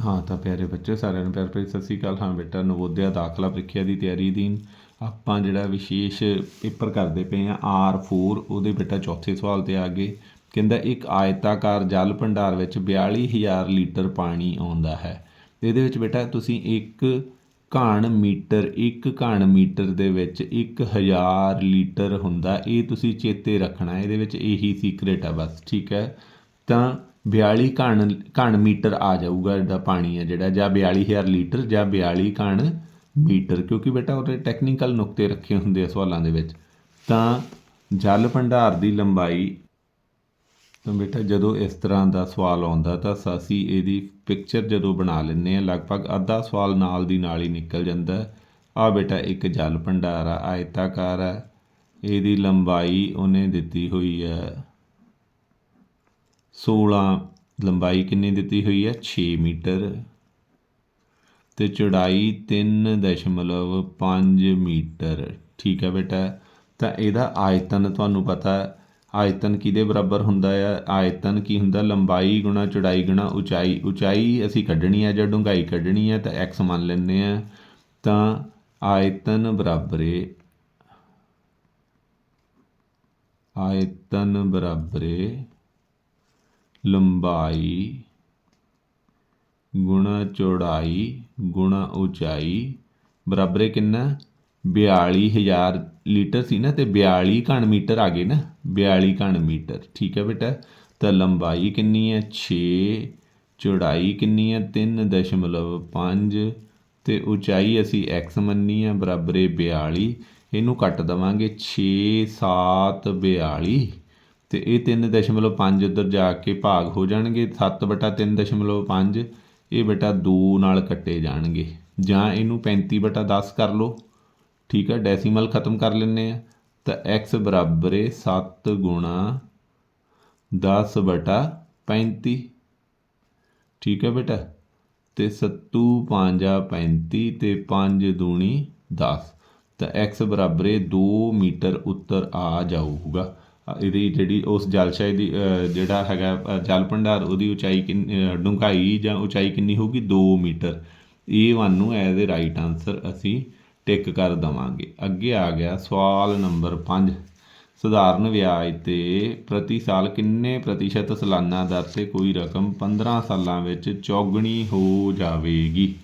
ਹਾਂ, ਤਾਂ ਪਿਆਰੇ ਬੱਚੇ ਸਾਰਿਆਂ ਨੂੰ ਪਿਆਰ ਭਰੀ ਸਤਿ ਸ਼੍ਰੀ ਅਕਾਲ। ਹਾਂ, ਬੇਟਾ ਨਵੋਦਿਆ ਦਾਖਲਾ ਪ੍ਰੀਖਿਆ ਦੀ ਤਿਆਰੀ ਦੀ ਆਪਾਂ ਜਿਹੜਾ ਵਿਸ਼ੇਸ਼ ਪੇਪਰ ਕਰਦੇ ਪਏ ਆ R4 ਉਹਦੇ ਬੇਟਾ ਚੌਥੇ ਸਵਾਲ ਤੇ ਆ ਗਏ। ਕਹਿੰਦਾ, ਇੱਕ ਆਇਤਾਕਾਰ ਜਲ ਭੰਡਾਰ ਵਿੱਚ 42000 ਲੀਟਰ ਪਾਣੀ ਆਉਂਦਾ ਹੈ। ਇਹਦੇ ਵਿੱਚ ਬੇਟਾ, ਤੁਸੀਂ ਇੱਕ ਘਣ ਮੀਟਰ, ਇੱਕ ਘਣ ਮੀਟਰ ਦੇ ਵਿੱਚ 1000 ਲੀਟਰ ਹੁੰਦਾ, ਇਹ ਤੁਸੀਂ ਚੇਤੇ ਰੱਖਣਾ। ਇਹਦੇ ਵਿੱਚ ਇਹੀ ਸੀਕ੍ਰੇਟ ਆ ਬਸ, ਠੀਕ ਹੈ? ਤਾਂ 42 ਘਣ ਘਣ ਮੀਟਰ ਆ ਜਾਊਗਾ ਜਿਹੜਾ ਪਾਣੀ ਹੈ ਜਿਹੜਾ, ਜਾਂ 42000 ਲੀਟਰ, ਜਾਂ 42 ਘਣ ਮੀਟਰ, ਕਿਉਂਕਿ ਬੇਟਾ ਉਹਦੇ ਟੈਕਨੀਕਲ ਨੁਕਤੇ ਰੱਖੇ ਹੁੰਦੇ ਆ ਸਵਾਲਾਂ ਦੇ ਵਿੱਚ। ਤਾਂ ਜਲ ਭੰਡਾਰ ਦੀ ਲੰਬਾਈ, ਤਾਂ ਬੇਟਾ ਜਦੋਂ ਇਸ ਤਰ੍ਹਾਂ ਦਾ ਸਵਾਲ ਆਉਂਦਾ, ਤਾਂ ਅਸੀਂ ਇਹਦੀ ਪਿਕਚਰ ਜਦੋਂ ਬਣਾ ਲੈਂਦੇ ਆ ਲਗਭਗ ਅੱਧਾ ਸਵਾਲ ਨਾਲ ਦੀ ਨਾਲ ਹੀ ਨਿਕਲ ਜਾਂਦਾ। ਆ ਬੇਟਾ ਇੱਕ ਜਲ ਭੰਡਾਰ ਆ, ਆਇਤਾਕਾਰ ਹੈ ਇਹਦੀ ਲੰਬਾਈ ਉਹਨੇ ਦਿੱਤੀ ਹੋਈ ਹੈ 16 ਲੰਬਾਈ ਕਿੰਨੀ ਦਿੱਤੀ ਹੋਈ ਹੈ? 6 ਮੀਟਰ। ਤੇ ਚੌੜਾਈ 3.5 ਮੀਟਰ। ਠੀਕ ਹੈ ਬੇਟਾ। ਤਾਂ ਇਹਦਾ ਆਇਤਨ ਤੁਹਾਨੂੰ ਪਤਾ ਹੈ। ਆਇਤਨ ਕਿਹਦੇ ਬਰਾਬਰ ਹੁੰਦਾ ਹੈ? ਆਇਤਨ ਕੀ ਹੁੰਦਾ? ਲੰਬਾਈ ਗੁਣਾ ਚੌੜਾਈ ਗੁਣਾ ਉਚਾਈ। ਉਚਾਈ ਅਸੀਂ ਕੱਢਣੀ ਹੈ ਜਾਂ ਡੂੰਘਾਈ ਕੱਢਣੀ ਹੈ ਤਾਂ x ਮੰਨ ਲੈਂਦੇ ਆ ਤਾਂ ਆਇਤਨ ਬਰਾਬਰੇ ਆਇਤਨ ਬਰਾਬਰੇ ਲੰਬਾਈ, ਗੁਣਾ ਚੌੜਾਈ, ਗੁਣਾ ਉਚਾਈ, ਬਰਾਬਰ ਕਿੰਨਾ? 42000 ਲੀਟਰ ਸੀ ਨਾ, ਤੇ 42 ਘਣ ਮੀਟਰ ਆ ਗਏ ਨਾ 42 ਘਣ ਮੀਟਰ, ਠੀਕ ਹੈ ਬੇਟਾ? ਤਾਂ ਲੰਬਾਈ ਕਿੰਨੀ ਹੈ? 6 ਚੌੜਾਈ ਕਿੰਨੀ ਹੈ? 3.5 ਤੇ ਉਚਾਈ ਅਸੀਂ x ਮੰਨੀ ਹੈ, ਬਰਾਬਰ 42 ਇਹਨੂੰ ਕੱਟ ਦਵਾਂਗੇ 6 7 42 ਤੇ ਇਹ 3.5 ਉੱਧਰ ਜਾ ਕੇ ਭਾਗ ਹੋ ਜਾਣਗੇ। 7 ਬਟਾ 3.5 ਇਹ ਬੇਟਾ 2 ਨਾਲ ਕੱਟੇ ਜਾਣਗੇ। ਜਾਂ ਇਹਨੂੰ 35 ਬਟਾ 10 ਕਰ ਲਓ। ਠੀਕ ਹੈ ਡੈਸੀਮਲ ਖਤਮ ਕਰ ਲੈਂਦੇ ਆ। ਤਾਂ x ਬਰਾਬਰ ਹੈ 7 ਗੁਣਾ 10 ਬਟਾ 35 ਠੀਕ ਹੈ ਬੇਟਾ? ਤੇ 7 5 35 ਤੇ 5 ਦੂਣੀ 10 ਤਾਂ x ਬਰਾਬਰ ਹੈ 2 ਮੀਟਰ ਉੱਤਰ ਆ ਜਾਊਗਾ। ਇਹਦੀ ਜਿਹੜੀ ਉਸ ਜਲਸ਼ਾਈ ਦੀ ਜਿਹੜਾ ਹੈਗਾ ਜਲ ਭੰਡਾਰ, ਉਹਦੀ ਉਚਾਈ ਕਿੰਨੀ ਡੂੰਘਾਈ ਜਾਂ ਉਚਾਈ ਕਿੰਨੀ ਹੋਊਗੀ? 2 ਮੀਟਰ। ਇਹ ਵਨ ਨੂੰ ਐਜ਼ ਅ ਰਾਈਟ ਆਨਸਰ ਅਸੀਂ ਟਿਕ ਕਰ ਦਵਾਂਗੇ। ਅੱਗੇ ਆ ਗਿਆ ਸਵਾਲ ਨੰਬਰ 5 ਸਧਾਰਨ ਵਿਆਜ ਤੇ ਪ੍ਰਤੀ ਸਾਲ ਕਿੰਨੇ ਪ੍ਰਤੀਸ਼ਤ ਸਾਲਾਨਾ ਦਰ ਤੇ ਕੋਈ ਰਕਮ 15 ਸਾਲਾਂ ਵਿੱਚ ਚੌਗਣੀ ਹੋ ਜਾਵੇਗੀ?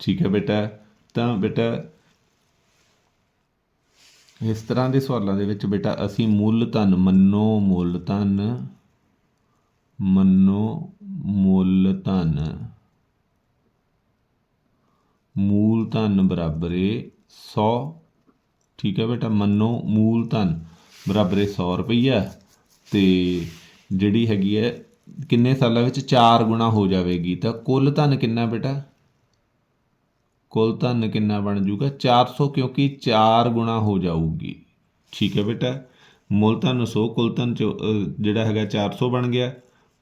ਠੀਕ ਹੈ ਬੇਟਾ? ਤਾਂ ਬੇਟਾ ਇਸ ਤਰ੍ਹਾਂ ਦੇ ਸਵਾਲਾਂ ਦੇ ਵਿੱਚ ਬੇਟਾ, ਅਸੀਂ ਮੁੱਲ ਧਨ ਮੰਨੋ, ਮੁੱਲ ਧਨ ਮੰਨੋ, ਮੁੱਲ ਧਨ। ਮੂਲ ਧਨ ਬਰਾਬਰ ਹੈ 100 ਠੀਕ ਹੈ ਬੇਟਾ, ਮੰਨੋ, ਮੂਲ ਧਨ ਬਰਾਬਰ ਹੈ 100 ਰੁਪਈਆ। ਤੇ ਜਿਹੜੀ ਹੈਗੀ ਹੈ, ਕਿੰਨੇ ਸਾਲਾਂ ਵਿੱਚ? 4 ਗੁਣਾ ਹੋ ਜਾਵੇਗੀ। ਤਾਂ ਕੁੱਲ ਧਨ ਕਿੰਨਾ ਬੇਟਾ? ਕੁੱਲ ਧਨ ਕਿੰਨਾ ਬਣ ਜਾਊਗਾ? 400 ਕਿਉਂਕਿ 4 ਗੁਣਾ ਹੋ ਜਾਊਗੀ। ਠੀਕ ਹੈ ਬੇਟਾ। ਮੁੱਲ ਧਨ 100 ਕੁੱਲ ਧਨ ਜਿਹੜਾ ਹੈਗਾ 400 ਬਣ ਗਿਆ।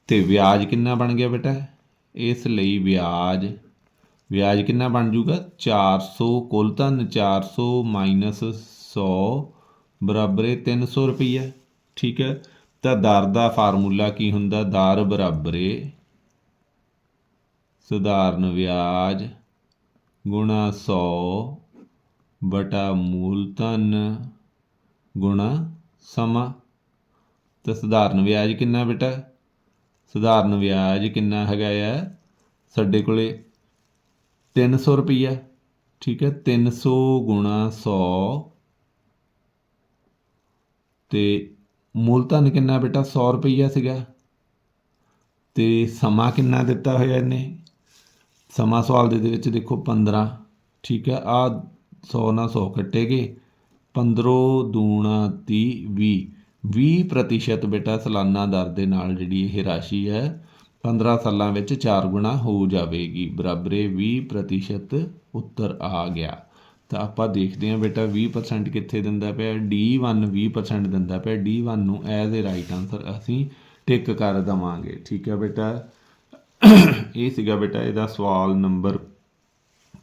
ਤੇ ਵਿਆਜ ਕਿੰਨਾ ਬਣ ਗਿਆ ਬੇਟਾ? ਇਸ ਲਈ ਵਿਆਜ ਵਿਆਜ ਕਿੰਨਾ ਬਣ ਜਾਊਗਾ? 400 ਕੁੱਲ ਧਨ 400 100 ਬਰਾਬਰ ਹੈ 300 ਰੁਪਈਆ। ਠੀਕ ਹੈ। ਤਾਂ ਦਰ ਦਾ ਫਾਰਮੂਲਾ ਕੀ ਹੁੰਦਾ? ਦਰ ਬਰਾਬਰ ਸਧਾਰਨ ਵਿਆਜ ਗੁਣਾ 100 ਬਟਾ ਮੂਲ ਧਨ ਗੁਣਾ ਸਮਾਂ। ਤਾਂ ਸਧਾਰਨ ਵਿਆਜ ਕਿੰਨਾ ਬੇਟਾ? ਸਧਾਰਨ ਵਿਆਜ ਕਿੰਨਾ ਹੈਗਾ ਆ? ਸਾਡੇ ਕੋਲੇ 300 ਰੁਪਈਆ। ਠੀਕ ਹੈ 300 ਗੁਣਾ 100 ਤੇ ਮੂਲ ਧਨ ਕਿੰਨਾ ਬੇਟਾ? 100 ਰੁਪਈਆ ਸੀਗਾ। ਤੇ ਸਮਾਂ ਕਿੰਨਾ ਦਿੱਤਾ ਹੋਇਆ ਇਹਨੇ? ਸਮਾਂ ਸਵਾਲ ਦੇ ਵਿੱਚ ਦੇਖੋ 15 ਠੀਕ ਹੈ ਆ 100 ਨਾਲ 100 ਕੱਟੇਗੇ 15 ਦੂਣਾ 30 20 20 ਪ੍ਰਤੀਸ਼ਤ ਬੇਟਾ ਸਾਲਾਨਾ ਦਰ ਦੇ ਨਾਲ ਜਿਹੜੀ ਇਹ ਰਾਸ਼ੀ ਹੈ 15 ਸਾਲਾਂ ਵਿੱਚ 4 ਗੁਣਾ ਹੋ ਜਾਵੇਗੀ, ਬਰਾਬਰੇ 20 ਪ੍ਰਤੀਸ਼ਤ ਉੱਤਰ ਆ ਗਿਆ। ਤਾਂ ਆਪਾਂ ਦੇਖਦੇ ਹਾਂ ਬੇਟਾ 20% ਕਿੱਥੇ ਦਿੰਦਾ ਪਿਆ D1 20% ਦਿੰਦਾ ਪਿਆ D1 ਨੂੰ ਐਜ਼ ਅ ਰਾਈਟ ਆਨਸਰ ਅਸੀਂ ਟਿਕ ਕਰ ਦਵਾਂਗੇ, ਠੀਕ ਹੈ ਬੇਟਾ। ਇਹ ਸੀਗਾ ਬੇਟਾ ਇਹਦਾ ਸਵਾਲ ਨੰਬਰ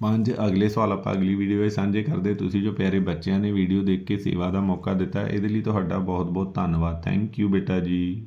5 ਅਗਲੇ ਸਵਾਲ ਆਪਾਂ ਅਗਲੀ ਵੀਡੀਓ ਵਿੱਚ ਸਾਂਝੇ ਕਰਦੇ। ਤੁਸੀਂ ਜੋ ਪਿਆਰੇ ਬੱਚਿਆਂ ਨੇ ਵੀਡੀਓ ਦੇਖ ਕੇ ਸੇਵਾ ਦਾ ਮੌਕਾ ਦਿੱਤਾ, ਇਹਦੇ ਲਈ ਤੁਹਾਡਾ ਬਹੁਤ ਬਹੁਤ ਧੰਨਵਾਦ। ਥੈਂਕ ਯੂ ਬੇਟਾ ਜੀ।